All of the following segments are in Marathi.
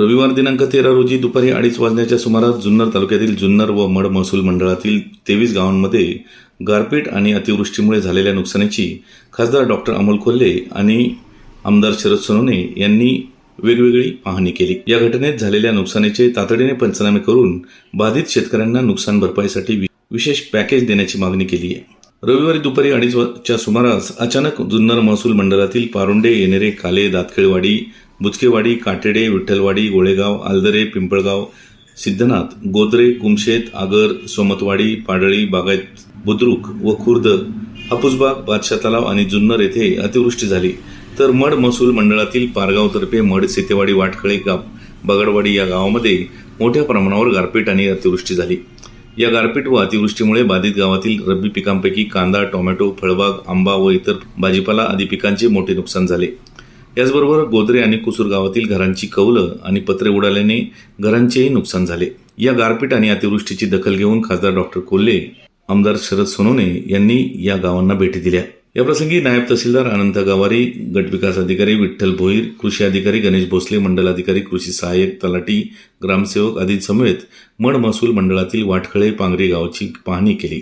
रविवार दिनांक तेरा रोजी दुपारी अडीच वाजण्याच्या सुमारास जुन्नर तालुक्यातील जुन्नर व मड महसूल मंडळातील तेवीस गावांमध्ये गारपीट आणि अतिवृष्टीमुळे झालेल्या नुकसानीची खासदार डॉक्टर अमोल कोल्हे आणि आमदार शरद सोनवणे यांनी वेगवेगळी पाहणी केली. या घटनेत झालेल्या नुकसानीचे तातडीने पंचनामे करून बाधित शेतकऱ्यांना नुकसान भरपाईसाठी वि- विशेष पॅकेज देण्याची मागणी केली आहे. रविवारी दुपारी अडीचच्या सुमारास अचानक जुन्नर महसूल मंडळातील पारुंडे येणेरे काले दातखेळवाडी बुचकेवाडी काटेडे विठ्ठलवाडी गोळेगाव आलदरे पिंपळगाव सिद्धनाथ गोदरे कुमशेत आगर सोमतवाडी पाडळी बागायत बुद्रुक व खुर्द हापूसबाग बादशाह तलाव आणि जुन्नर येथे अतिवृष्टी झाली. तर मड महसूल मंडळातील पारगावतर्फे मड सेतेवाडी वाटखळे गाव बगडवाडी या गावामध्ये मोठ्या प्रमाणावर गारपीट आणि अतिवृष्टी झाली. या गारपीट व अतिवृष्टीमुळे बाधित गावातील रब्बी पिकांपैकी कांदा टोमॅटो फळबाग आंबा व इतर भाजीपाला आदी पिकांचे मोठे नुकसान झाले. याचबरोबर गोदरे आणि कुसूर गावातील घरांची कौलं आणि पत्रे उडाल्याने घरांचेही नुकसान झाले. या गारपीट आणि अतिवृष्टीची दखल घेऊन खासदार डॉक्टर कोल्हे आमदार शरद सोनवणे यांनी या गावांना भेटी दिल्या. याप्रसंगी नायब तहसीलदार अनंत गवारी गटविकास अधिकारी विठ्ठल भोईर कृषी अधिकारी गणेश भोसले मंडल अधिकारी कृषी सहाय्यक तलाठी ग्रामसेवक आदी समवेत मड महसूल मंडळातील वाटखळे पांगरी गावाची पाहणी केली.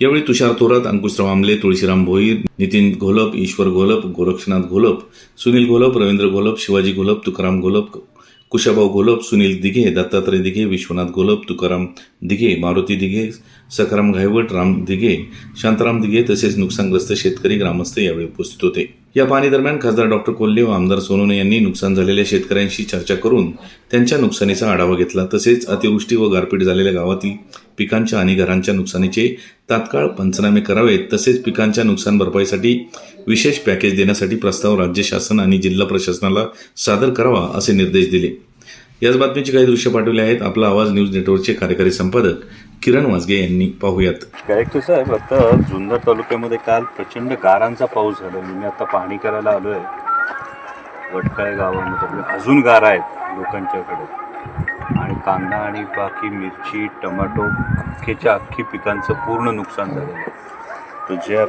यावेळी तुषार थोरात अंकुशराव आमले तुळशीराम भोईर नितीन घोलप ईश्वर घोलप गोरक्षनाथ घोलप सुनील घोलप रवींद्र घोलप शिवाजी घोलप तुकाराम घोलप कुशाभाऊ घोलप सुनील दिघे दत्तात्रय दिघे विश्वनाथ घोलप तुकाराम दिघे मारुती दिघे सखाराम घायवट राम दिघे शांताराम दिघे तसेच नुकसानग्रस्त शेतकरी ग्रामस्थ यावेळी उपस्थित होते. या पाहणी दरम्यान खासदार डॉक्टर कोल्हे व आमदार सोनोने यांनी नुकसान झालेल्या शेतकऱ्यांशी चर्चा करून त्यांच्या नुकसानीचा आढावा घेतला. तसेच अतिवृष्टी व गारपीट झालेल्या गावातील पिकांच्या आणि घरांच्या नुकसानीचे तात्काळ पंचनामे करावेत. तसेच पिकांच्या नुकसान भरपाईसाठी विशेष पॅकेज देण्यासाठी प्रस्ताव राज्य शासन आणि जिल्हा प्रशासनाला सादर करावा असे निर्देश दिले. याच बातमीची काही दृश्य पाठवली आहेत. आपला आवाज न्यूज नेटवर्कचे कार्यकारी संपादक किरण वाजगे यांनी पाहूयात. करेक्ट साहेब आता जुन्नर तालुक्यामध्ये काल प्रचंड गारांचा पाऊस झाला. मी आता पाहणी करायला आलो आहे वटकाळे गावामध्ये अजून गारा आहेत लोकांच्याकडे. आणि कांदा आणि बाकी मिरची टमाटो अख्खेच्या अख्खी पिकांचं पूर्ण नुकसान झालेलं आहे. तर जे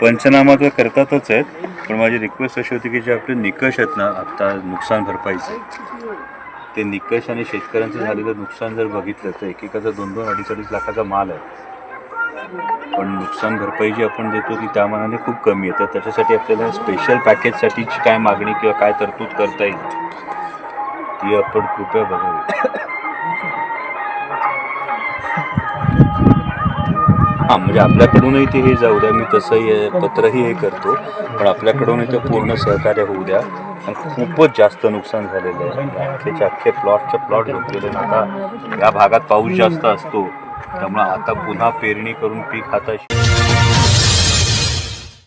पंचनामा तर करतातच आहेत पण माझी रिक्वेस्ट अशी होती की जे आपले निकष आहेत ना आत्ता नुकसान भरपाईचे. ते निकष आणि शेतकऱ्यांचं झालेलं नुकसान जर बघितलं तर एकेकाचा दोन दोन अडीच अडीच लाखाचा माल आहे. पण नुकसान भरपाई जी आपण देतो ती त्या मानाने खूप कमी आहे. तर त्याच्यासाठी आपल्याला स्पेशल पॅकेजसाठीची काय मागणी किंवा काय तरतूद करता येईल ती आपण कृपया बघावी हां म्हणजे आपल्याकडूनही ते हे जाऊ द्या. मी तसंही पत्रही हे करतो. पण आपल्याकडूनही ते पूर्ण सहकार्य होऊ द्या. आणि खूपच जास्त नुकसान झालेलं आहे अख्खेच्या अख्खे प्लॉटच्या प्लॉट झोपलेले आहेत. आता या भागात पाऊस जास्त असतो त्यामुळं आता पुन्हा पेरणी करून पीक हाताशी